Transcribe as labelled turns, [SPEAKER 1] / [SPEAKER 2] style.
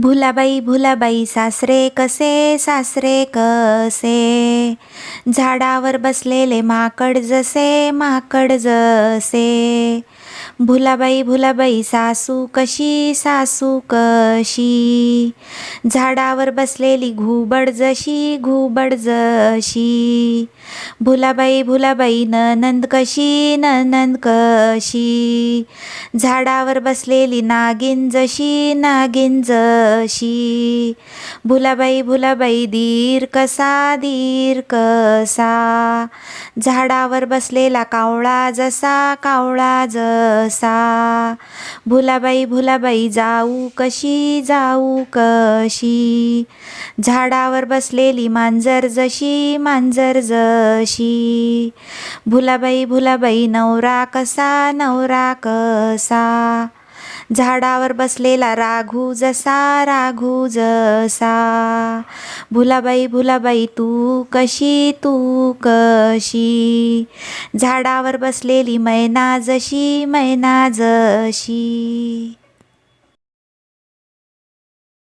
[SPEAKER 1] भुलाबाई भुलाबाई सासरे कसे सासरे कसे? झाडावर बसलेले माकड जसे माकड जसे. भुलाबाई भुलाबाई सासू कशी सासू कशी. झाडावर बसलेली घुबड जशी घुबड जशी. भुलाबाई भुलाबाई ननंद कशी ननंद कशी. झाडावर बसलेली नागिन जशी नागिन जशी. भुलाबाई भुलाबाई दीर कसा दीर कसा झाडावर बसलेला कावळा जसा कावळा जसा. भुलाबाई भुलाबाई जाऊ कशी जाऊ कशी. झाडावर बसलेली मांजर जशी मांजर जशी. भुलाबाई भुलाबाई नवरा कसा नवरा कसा. झाडावर बसलेला राघू जसा राघू जसा. भुलाबाई भुलाबाई तू कशी तू कशी? झाडावर बसलेली मैना जशी मैना जशी.